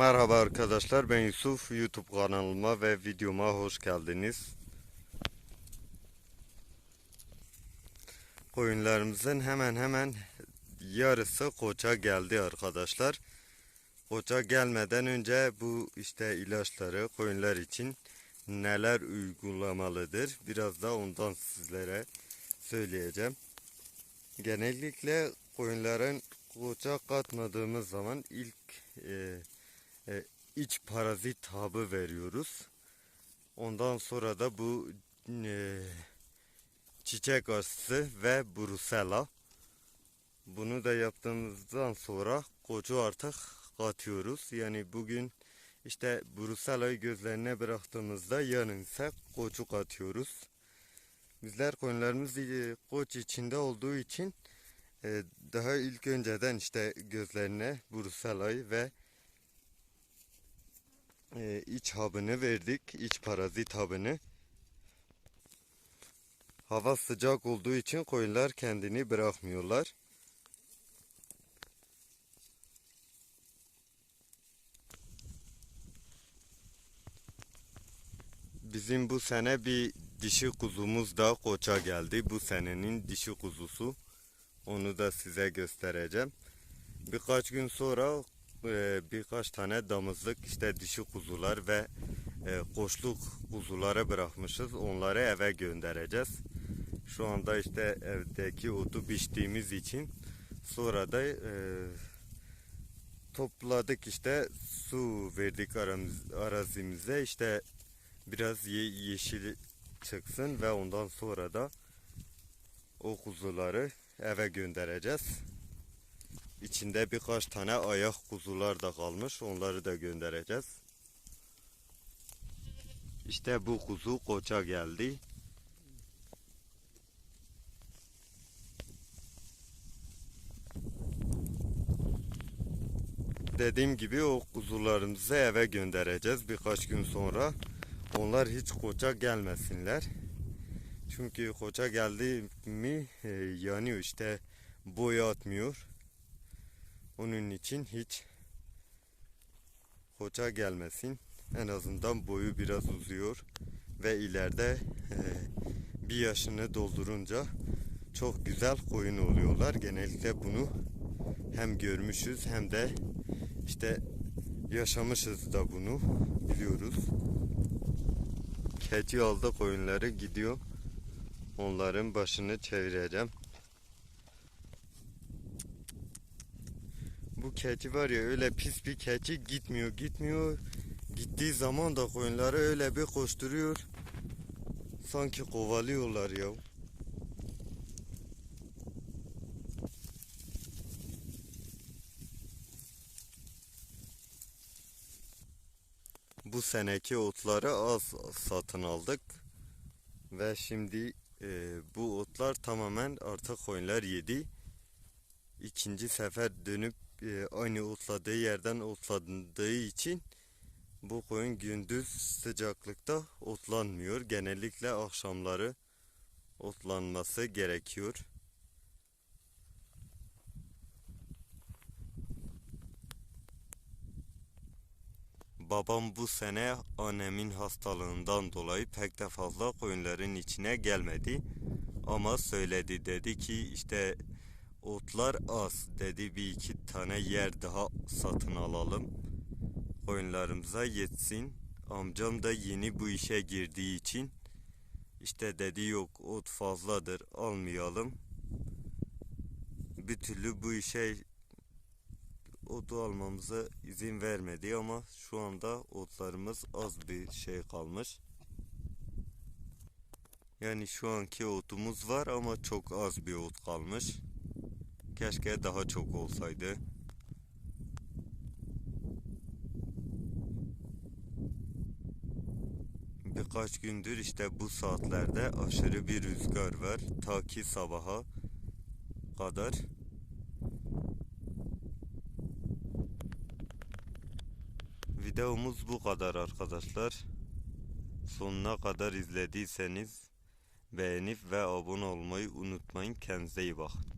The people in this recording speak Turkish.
Merhaba arkadaşlar ben Yusuf YouTube kanalıma ve videoma hoş geldiniz. Koyunlarımızın hemen hemen yarısı koça geldi arkadaşlar. Koça gelmeden önce bu işte ilaçları koyunlar için neler uygulamalıdır biraz da ondan sizlere söyleyeceğim. Genellikle koyunların koça katmadığımız zaman ilk e, e, iç parazit hapı veriyoruz. Ondan sonra da bu e, çiçek aşısı ve brusela. Bunu da yaptığımızdan sonra koçu artık katıyoruz. Yani bugün işte bruselayı gözlerine bıraktığımızda yarın ise koçu katıyoruz. Bizler koyunlarımız e, koç içinde olduğu için e, daha ilk önceden işte gözlerine bruselayı ve e, iç habını verdik. iç parazit habını. Hava sıcak olduğu için koyunlar kendini bırakmıyorlar. Bizim bu sene bir dişi kuzumuz da koça geldi. Bu senenin dişi kuzusu. Onu da size göstereceğim. Birkaç gün sonra e, birkaç tane damızlık işte dişi kuzular ve e, koçluk kuzuları bırakmışız. Onları eve göndereceğiz. Şu anda işte evdeki otu biçtiğimiz için sonra da e, topladık işte su verdik aramız, arazimize işte biraz ye, yeşil çıksın ve ondan sonra da o kuzuları eve göndereceğiz. İçinde birkaç tane ayak kuzular da kalmış. Onları da göndereceğiz. İşte bu kuzu koça geldi. Dediğim gibi o kuzularımızı eve göndereceğiz birkaç gün sonra. Onlar hiç koça gelmesinler. Çünkü koça geldi mi e, yanıyor işte boy atmıyor. Onun için hiç koça gelmesin. En azından boyu biraz uzuyor ve ileride e, bir yaşını doldurunca çok güzel koyun oluyorlar. Genellikle bunu hem görmüşüz hem de işte yaşamışız da bunu biliyoruz. Keçi aldı koyunları gidiyor. Onların başını çevireceğim. Bu keçi var ya öyle pis bir keçi gitmiyor gitmiyor. Gittiği zaman da koyunları öyle bir koşturuyor. Sanki kovalıyorlar ya. Bu seneki otları az satın aldık. Ve şimdi e, bu otlar tamamen artık koyunlar yedi. İkinci sefer dönüp e, aynı otladığı yerden otladığı için bu koyun gündüz sıcaklıkta otlanmıyor. Genellikle akşamları otlanması gerekiyor. Babam bu sene annemin hastalığından dolayı pek de fazla koyunların içine gelmedi. Ama söyledi dedi ki işte otlar az dedi bir iki tane yer daha satın alalım. Koyunlarımıza yetsin. Amcam da yeni bu işe girdiği için işte dedi yok ot fazladır almayalım. Bir türlü bu işe otu almamıza izin vermedi ama şu anda otlarımız az bir şey kalmış. Yani şu anki otumuz var ama çok az bir ot kalmış. Keşke daha çok olsaydı. Birkaç gündür işte bu saatlerde aşırı bir rüzgar var. Ta ki sabaha kadar. Videomuz bu kadar arkadaşlar. Sonuna kadar izlediyseniz beğenip ve abone olmayı unutmayın. Kendinize iyi bakın.